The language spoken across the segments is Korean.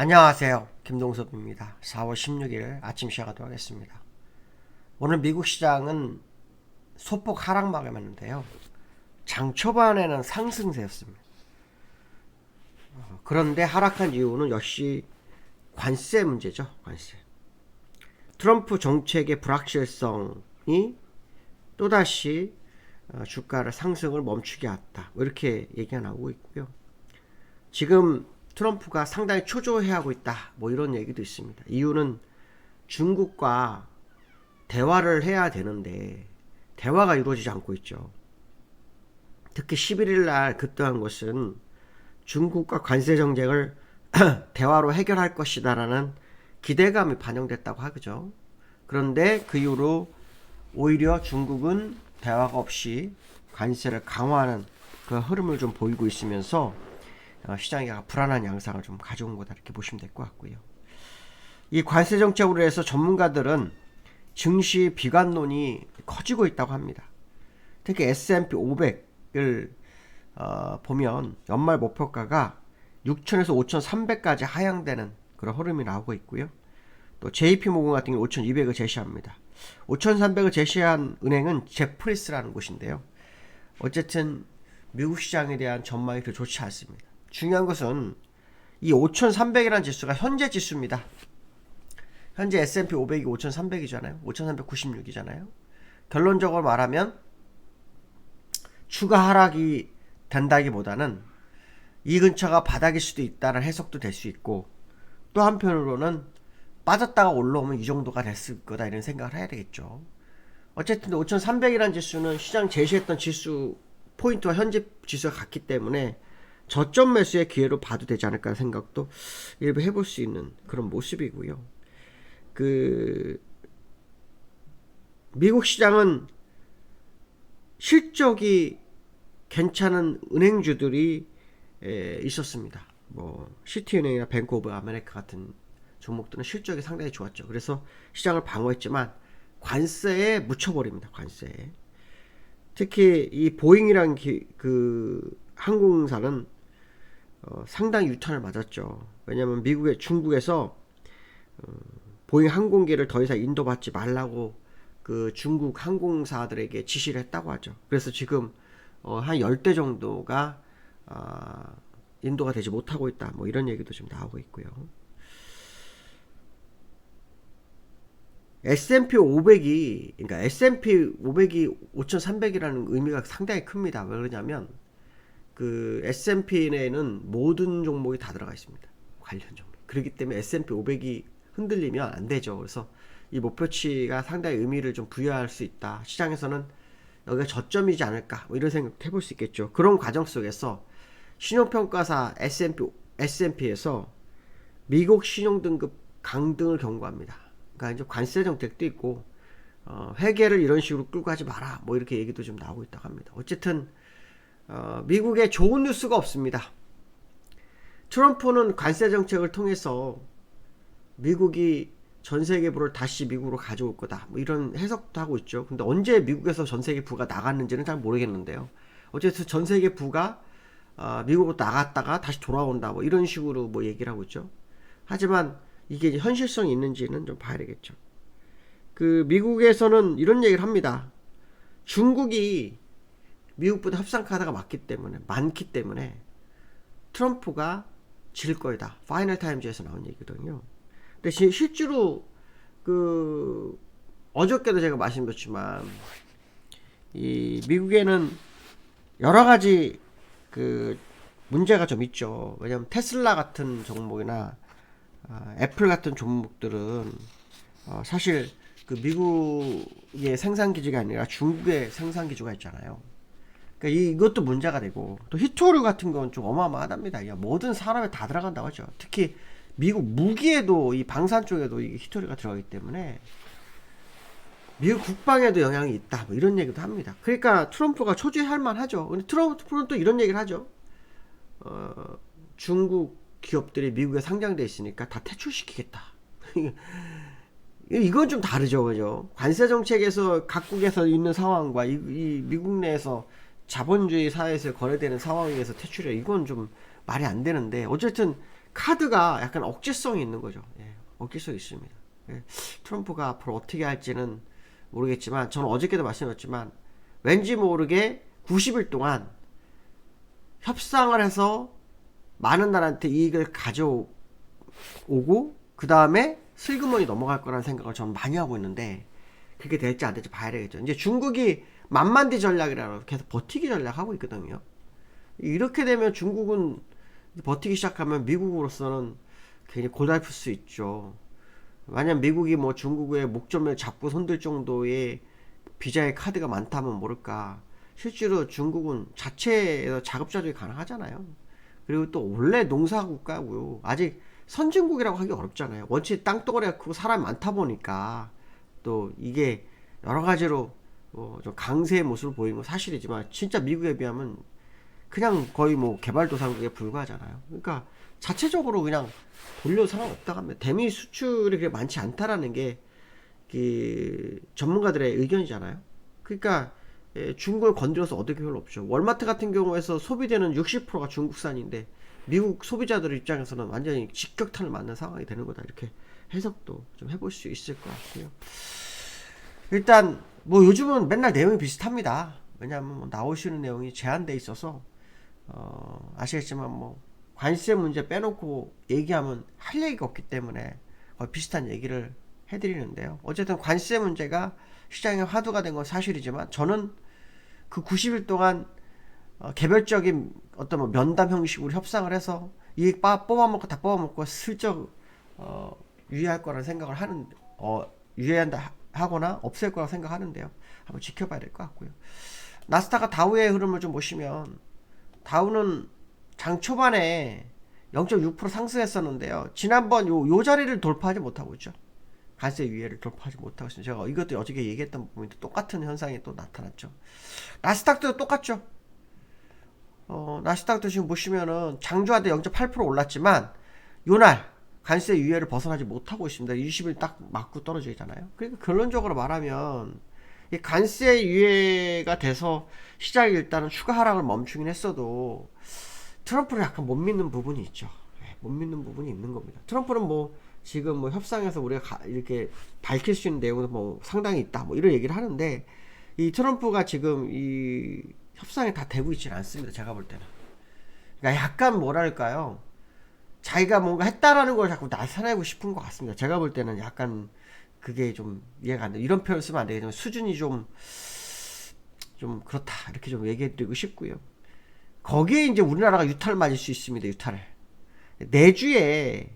안녕하세요. 김동섭입니다. 4월 16일 아침 시작하도록 하겠습니다. 오늘 미국 시장은 소폭 하락 마감했는데요. 장 초반에는 상승세였습니다. 어, 그런데 하락한 이유는 역시 관세 문제죠. 관세. 트럼프 정책의 불확실성이 또다시 어, 주가를 상승을 멈추게 했다. 뭐 이렇게 얘기가 나오고 있고요. 지금 트럼프가 상당히 초조해하고 있다. 뭐 이런 얘기도 있습니다. 이유는 중국과 대화를 해야 되는데 대화가 이루어지지 않고 있죠. 특히 11일 날 급등한 것은 중국과 관세 정책을 대화로 해결할 것이다라는 기대감이 반영됐다고 하죠. 그런데 그 이후로 오히려 중국은 대화가 없이 관세를 강화하는 그 흐름을 좀 보이고 있으면서 어, 시장이 불안한 양상을 좀 가져온 거다 이렇게 보시면 될 것 같고요. 이 관세 정책으로 해서 전문가들은 증시 비관론이 커지고 있다고 합니다. 특히 S&P 500을 어, 보면 연말 목표가가 6천에서 5,300까지 하향되는 그런 흐름이 나오고 있고요. 또 JP 모건 같은 경우 5,200을 제시합니다. 5,300을 제시한 은행은 제프리스라는 곳인데요. 어쨌든 미국 시장에 대한 전망이 그렇게 좋지 않습니다. 중요한 것은 이 5,300이라는 지수가 현재 지수입니다. 현재 S&P 500이 5,300이잖아요. 5,396이잖아요. 결론적으로 말하면 추가 하락이 된다기보다는 이 근처가 바닥일 수도 있다는 해석도 될 수 있고 또 한편으로는 빠졌다가 올라오면 이 정도가 됐을 거다 이런 생각을 해야 되겠죠. 어쨌든 5,300이라는 지수는 시장 제시했던 지수 포인트와 현재 지수가 같기 때문에 저점 매수의 기회로 봐도 되지 않을까 생각도 일부 해볼 수 있는 그런 모습이고요. 그 미국 시장은 실적이 괜찮은 은행주들이 에, 있었습니다. 뭐 시티은행이나 뱅크 오브 아메리카 같은 종목들은 실적이 상당히 좋았죠. 그래서 시장을 방어했지만 관세에 묻혀버립니다. 관세에. 특히 이 보잉이란 기, 그 항공사는 어, 상당히 유탄을 맞았죠. 왜냐하면 미국의 중국에서 어, 보잉 항공기를 더 이상 인도받지 말라고 그 중국 항공사들에게 지시를 했다고 하죠. 그래서 지금 어, 한 10대 정도가 어, 인도가 되지 못하고 있다. 뭐 이런 얘기도 지금 나오고 있고요. S&P 500이 그러니까 S&P 500이 5,300이라는 의미가 상당히 큽니다. 왜 그러냐면 그 S&P에는 모든 종목이 다 들어가 있습니다. 관련 종목. 그렇기 때문에 S&P 500이 흔들리면 안 되죠. 그래서 이 목표치가 상당히 의미를 좀 부여할 수 있다. 시장에서는 여기가 저점이지 않을까 뭐 이런 생각 해볼 수 있겠죠. 그런 과정 속에서 신용평가사 S&P S&P에서 미국 신용등급 강등을 경고합니다. 그러니까 이제 관세 정책도 있고 어, 회계를 이런 식으로 끌고 가지 마라. 뭐 이렇게 얘기도 좀 나오고 있다고 합니다. 어쨌든 어, 미국에 좋은 뉴스가 없습니다. 트럼프는 관세 정책을 통해서 미국이 전 세계 부를 다시 미국으로 가져올 거다. 뭐 이런 해석도 하고 있죠. 근데 언제 미국에서 전 세계 부가 나갔는지는 잘 모르겠는데요. 어쨌든 전 세계 부가 어, 미국으로 나갔다가 다시 돌아온다. 뭐 이런 식으로 뭐 얘기를 하고 있죠. 하지만 이게 현실성이 있는지는 좀 봐야 되겠죠. 그 미국에서는 이런 얘기를 합니다. 중국이 미국보다 협상 카드가 많기 때문에 많기 때문에 트럼프가 질 거이다. 파이널 타임즈에서 나온 얘기거든요. 근데 실제로 그 어저께도 제가 말씀드렸지만 이 미국에는 여러 가지 그 문제가 좀 있죠. 왜냐하면 테슬라 같은 종목이나 아, 애플 같은 종목들은 어, 사실 그 미국의 생산 기지가 아니라 중국의 생산 기지가 있잖아요. 그러니까 이, 이것도 문제가 되고 또 히토류 같은 건 좀 어마어마하답니다. 야, 모든 사람에 다 들어간다고 하죠. 특히 미국 무기에도 이 방산 쪽에도 이 히토류가 들어가기 때문에 미국 국방에도 영향이 있다. 뭐 이런 얘기도 합니다. 그러니까 트럼프가 초조할 만하죠. 근데 트럼프는 또 이런 얘기를 하죠. 어, 중국 기업들이 미국에 상장돼 있으니까 다 퇴출시키겠다. 이건 좀 다르죠, 그죠? 관세 정책에서 각국에서 있는 상황과 이, 이 미국 내에서 자본주의 사회에서 거래되는 상황에서 퇴출해 이건 좀 말이 안 되는데 어쨌든 카드가 약간 억제성이 있는 거죠. 예, 억제성이 있습니다. 예, 트럼프가 앞으로 어떻게 할지는 모르겠지만 저는 어저께도 말씀드렸지만 왠지 모르게 90일 동안 협상을 해서 많은 나라한테 이익을 가져오고 그 다음에 슬그머니 넘어갈 거라는 생각을 저는 많이 하고 있는데 그게 될지 안 될지 봐야 되겠죠. 이제 중국이 만만디 전략이라고 계속 버티기 전략하고 있거든요. 이렇게 되면 중국은 버티기 시작하면 미국으로서는 괜히 고달플 수 있죠. 만약 미국이 뭐 중국의 목점을 잡고 손들 정도의 비자의 카드가 많다면 모를까. 실제로 중국은 자체에서 자급자족이 가능하잖아요. 그리고 또 원래 농사 국가고요. 아직 선진국이라고 하기 어렵잖아요. 원체 땅덩어리가 크고 사람이 많다 보니까 또 이게 여러 가지로 뭐좀 강세의 모습을 보이는 건 사실이지만 진짜 미국에 비하면 그냥 거의 뭐 개발도상국에 불과하잖아요. 그러니까 자체적으로 그냥 돌려 상관없다고 합니다. 대미 수출이 그렇게 많지 않다라는 게 그 전문가들의 의견이잖아요. 그러니까 예, 중국을 건드려서 얻을 게 별로 없죠. 월마트 같은 경우에서 소비되는 60%가 중국산인데 미국 소비자들 입장에서는 완전히 직격탄을 맞는 상황이 되는 거다. 이렇게 해석도 좀 해볼 수 있을 것 같고요. 일단 뭐 요즘은 맨날 내용이 비슷합니다. 왜냐하면 뭐 나오시는 내용이 제한돼 있어서 어, 아시겠지만 뭐 관세 문제 빼놓고 얘기하면 할 얘기가 없기 때문에 거의 비슷한 얘기를 해드리는데요. 어쨌든 관세 문제가 시장의 화두가 된 건 사실이지만 저는 그 90일 동안 어, 개별적인 어떤 뭐 면담 형식으로 협상을 해서 이익 빠 뽑아먹고 다 뽑아먹고 슬쩍 어, 유예할 거라는 생각을 하는 어, 유예한다 하거나 없앨 거라고 생각하는데요. 한번 지켜봐야 될 것 같고요. 나스닥과 다우의 흐름을 좀 보시면 다우는 장 초반에 0.6% 상승했었는데요. 지난번 요, 요 자리를 돌파하지 못하고 있죠. 관세 위에를 돌파하지 못하고 있습니다. 제가 이것도 어저께 얘기했던 부분이 똑같은 현상이 또 나타났죠. 나스닥도 똑같죠. 어, 나스닥도 지금 보시면은 장주한테 0.8% 올랐지만 요날 관세 유예를 벗어나지 못하고 있습니다. 20일 딱 맞고 떨어져 있잖아요. 그러니까 결론적으로 말하면 이 관세 유예가 돼서 시장이 일단은 추가 하락을 멈추긴 했어도 트럼프를 약간 못 믿는 부분이 있죠. 네, 못 믿는 부분이 있는 겁니다. 트럼프는 뭐 지금 뭐 협상에서 우리가 가, 이렇게 밝힐 수 있는 내용은 뭐 상당히 있다. 뭐 이런 얘기를 하는데 이 트럼프가 지금 이 협상이 다 되고 있지는 않습니다. 제가 볼 때는. 그러니까 약간 뭐랄까요. 자기가 뭔가 했다라는 걸 자꾸 나타내고 싶은 것 같습니다. 제가 볼 때는 약간 그게 좀 이해가 안 돼. 이런 표현 쓰면 안 되겠지만 수준이 좀, 좀 그렇다. 이렇게 좀 얘기해 드리고 싶고요. 거기에 이제 우리나라가 유탈을 맞을 수 있습니다. 유탈을. 내주에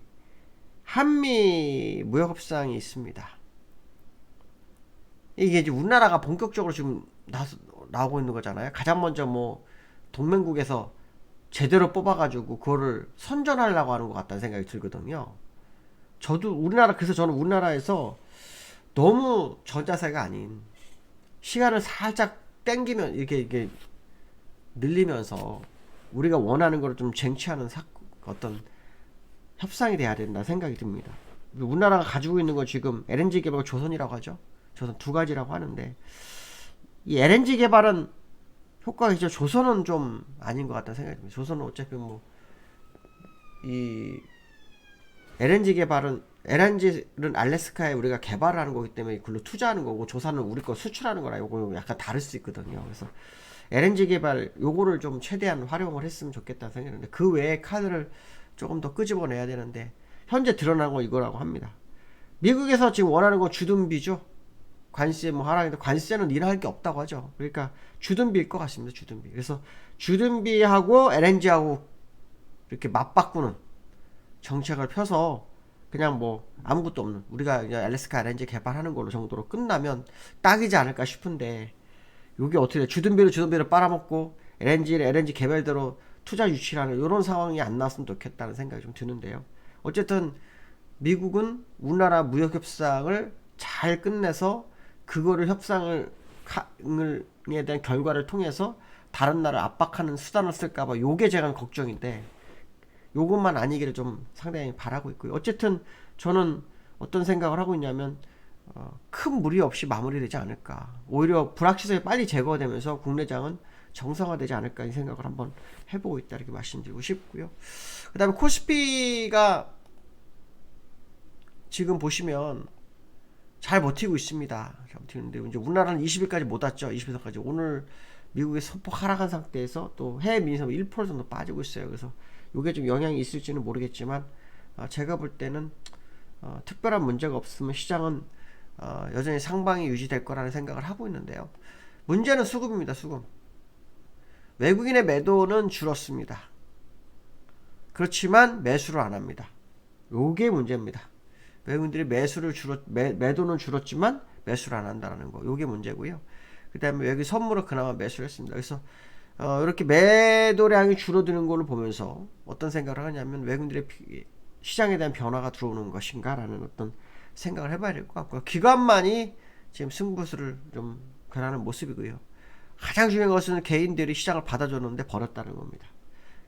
한미 무역협상이 있습니다. 이게 이제 우리나라가 본격적으로 지금 나, 나오고 있는 거잖아요. 가장 먼저 뭐 동맹국에서 제대로 뽑아가지고 그거를 선전하려고 하는 것 같다는 생각이 들거든요. 저도 우리나라 그래서 저는 우리나라에서 너무 저자세가 아닌 시간을 살짝 땡기면 이렇게 이게 늘리면서 우리가 원하는 거를 좀 쟁취하는 사, 어떤 협상이 돼야 된다 생각이 듭니다. 우리나라가 가지고 있는 건 지금 LNG 개발 조선이라고 하죠. 조선 두 가지라고 하는데 이 LNG 개발은 효과가 있죠. 조선은 좀 아닌 것 같다는 생각이 듭니다. 조선은 어차피 뭐 이 LNG 개발은 LNG는 알래스카에 우리가 개발하는 거기 때문에 글로 투자하는 거고 조선은 우리 거 수출하는 거라 요거 약간 다를 수 있거든요. 그래서 LNG 개발 요거를 좀 최대한 활용을 했으면 좋겠다는 생각이 드는데 그 외에 카드를 조금 더 끄집어내야 되는데 현재 드러난 건 이거라고 합니다. 미국에서 지금 원하는 건 주둔비죠. 관세 뭐 하락인데 관세는 일할 게 없다고 하죠. 그러니까 주둔비일 것 같습니다. 주둔비. 그래서 주둔비하고 LNG하고 이렇게 맞바꾸는 정책을 펴서 그냥 뭐 아무것도 없는 우리가 그냥 알래스카 LNG 개발하는 걸로 정도로 끝나면 딱이지 않을까 싶은데 이게 어떻게 돼? 주둔비를 주둔비를 빨아먹고 LNG를 LNG 개발대로 투자 유치라는 이런 상황이 안 나왔으면 좋겠다는 생각이 좀 드는데요. 어쨌든 미국은 우리나라 무역 협상을 잘 끝내서 그거를 협상을 에 대한 결과를 통해서 다른 나라 압박하는 수단을 쓸까봐 요게 제가 걱정인데 요것만 아니기를 좀 상당히 바라고 있고요. 어쨌든 저는 어떤 생각을 하고 있냐면 어, 큰 무리 없이 마무리되지 않을까. 오히려 불확실성이 빨리 제거되면서 국내장은 정상화되지 않을까 이 생각을 한번 해보고 있다 이렇게 말씀드리고 싶고요. 그다음에 코스피가 지금 보시면 잘 버티고 있습니다. 잘 버티는데 이제 우리나라는 20일까지 못 왔죠. 20일까지 오늘 미국의 소폭 하락한 상태에서 또 해외 민선 1% 정도 빠지고 있어요. 그래서 이게 좀 영향이 있을지는 모르겠지만 어, 제가 볼 때는 어, 특별한 문제가 없으면 시장은 어, 여전히 상방이 유지될 거라는 생각을 하고 있는데요. 문제는 수급입니다. 수급. 외국인의 매도는 줄었습니다. 그렇지만 매수를 안 합니다. 요게 문제입니다. 외국인들이 매수를 줄었 매, 매도는 줄었지만 매수를 안 한다는 거. 요게 문제고요. 그다음에 여기 선물을 그나마 매수를 했습니다. 그래서 어, 이렇게 매도량이 줄어드는 걸로 보면서 어떤 생각을 하냐면 외국인들의 비- 시장에 대한 변화가 들어오는 것인가라는 어떤 생각을 해봐야 될 것 같고요. 기관만이 지금 승부수를 좀 변하는 모습이고요. 가장 중요한 것은 개인들이 시장을 받아줬는데 버렸다는 겁니다.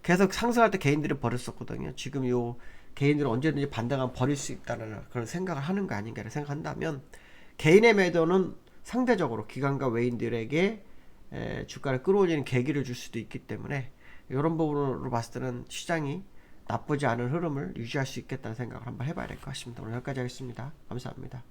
계속 상승할 때 개인들이 버렸었거든요. 지금 요 개인들은 언제든지 반등하면 버릴 수 있다는 그런 생각을 하는 거 아닌가를 생각한다면 개인의 매도는 상대적으로 기관과 외인들에게 에, 주가를 끌어올리는 계기를 줄 수도 있기 때문에 이런 부분으로 봤을 때는 시장이 나쁘지 않은 흐름을 유지할 수 있겠다는 생각을 한번 해봐야 될 것 같습니다. 오늘 여기까지 하겠습니다. 감사합니다.